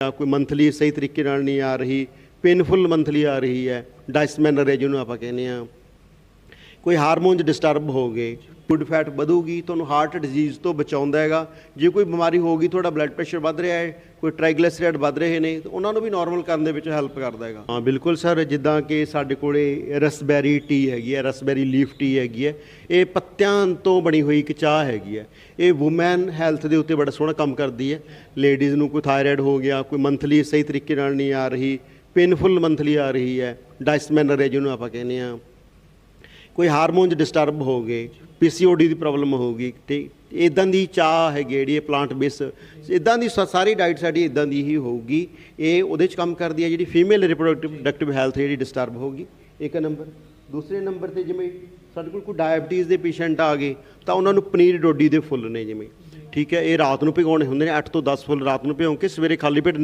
ਜਾਂ ਕੋਈ ਮੰਥਲੀ ਸਹੀ ਤਰੀਕੇ ਨਾਲ ਨਹੀਂ ਆ ਰਹੀ ਪੇਨਫੁਲ ਮੰਥਲੀ ਆ ਰਹੀ ਹੈ ਡਾਇਸਮੈਨਰ ਜਿਹਨੂੰ ਆਪਾਂ ਕਹਿੰਦੇ ਆ ਕੋਈ ਹਾਰਮੋਨਸ ਡਿਸਟਰਬ ਹੋ ਗਏ ਗੁੱਡ ਫੈਟ ਵਧੂਗੀ, ਤੁਹਾਨੂੰ ਹਾਰਟ ਡਿਜ਼ੀਜ਼ ਤੋਂ ਬਚਾਉਂਦਾ ਹੈਗਾ। ਜੇ ਕੋਈ ਬਿਮਾਰੀ ਹੋਗੀ ਤੁਹਾਡਾ ਬਲੱਡ ਪ੍ਰੈਸ਼ਰ ਵੱਧ ਰਿਹਾ ਹੈ, ਕੋਈ ਟ੍ਰਾਈਗਲਿਸਰਾਈਡ ਵੱਧ ਰਹੇ ਨੇ, ਤਾਂ ਉਹਨਾਂ ਨੂੰ ਵੀ ਨਾਰਮਲ ਕਰਨ ਦੇ ਵਿੱਚ ਹੈਲਪ ਕਰਦਾ ਹੈਗਾ। ਹਾਂ, ਬਿਲਕੁਲ ਸਰ, ਜਿੱਦਾਂ ਕਿ ਸਾਡੇ ਕੋਲੇ ਰਸਬੈਰੀ ਟੀ ਹੈਗੀ ਹੈ, ਰਸਬੈਰੀ ਲੀਫ ਟੀ ਹੈਗੀ ਹੈ, ਇਹ ਪੱਤਿਆਂ ਤੋਂ ਬਣੀ ਹੋਈ ਇੱਕ ਚਾਹ ਹੈਗੀ ਹੈ। ਇਹ ਔਮਨ ਹੈਲਥ ਦੇ ਉੱਤੇ ਬੜਾ ਸੋਹਣਾ ਕੰਮ ਕਰਦੀ ਹੈ। ਲੇਡੀਜ਼ ਨੂੰ ਕੋਈ ਥਾਇਰਾਇਡ ਹੋ ਗਿਆ, ਕੋਈ ਮੰਥਲੀ ਸਹੀ ਤਰੀਕੇ ਨਾਲ ਨਹੀਂ ਆ ਰਹੀ ਪੇਨਫੁਲ ਮੰਥਲੀ ਆ ਰਹੀ ਹੈ ਡਾਇਸਮੈਨਰ ਜਿਹਨੂੰ ਆਪਾਂ ਕਹਿੰਦੇ ਆ ਕੋਈ ਹਾਰਮੋਨਸ ਡਿਸਟਰਬ ਹੋ ਗਏ ਪੀਸੀਓਡੀ ਦੀ ਪ੍ਰੋਬਲਮ ਹੋਊਗੀ ਠੀਕ ਇਦਾਂ ਦੀ ਚਾਹ ਹੈ ਜਿਹੜੀ ਇਹ ਪਲਾਂਟ ਬੇਸ ਇਦਾਂ ਦੀ ਸ- ਸਾਰੀ ਡਾਈਟ ਸਾਡੀ ਇਦਾਂ ਦੀ ਹੀ ਹੋਊਗੀ। ਇਹ ਉਹਦੇ ਚ ਕੰਮ ਕਰਦੀ ਹੈ ਜਿਹੜੀ ਫੀਮੇਲ ਰਿਪਰੋਡਕਟਿਵ ਹੈਲਥ ਜਿਹੜੀ ਡਿਸਟਰਬ ਹੋਊਗੀ। ਇੱਕ ਨੰਬਰ ਦੂਸਰੇ ਨੰਬਰ ਤੇ ਜਿਵੇਂ ਸਾਡੇ ਕੋਲ ਕੋਈ ਡਾਇਬਟੀਜ਼ ਦੇ ਪੇਸ਼ੈਂਟ ਆ ਗਏ, ਤਾਂ ਉਹਨਾਂ ਨੂੰ ਪਨੀਰ ਡੋਡੀ ਦੇ ਫੁੱਲ ਨੇ ਜਿਵੇਂ। ਠੀਕ ਹੈ, ਇਹ ਰਾਤ ਨੂੰ ਭਿਗਾਉਣੇ ਹੁੰਦੇ ਨੇ 8 ਤੋਂ 10 ਫੁੱਲ ਰਾਤ ਨੂੰ ਭਿਉਂ ਕੇ ਸਵੇਰੇ ਖਾਲੀ ਪੇਟ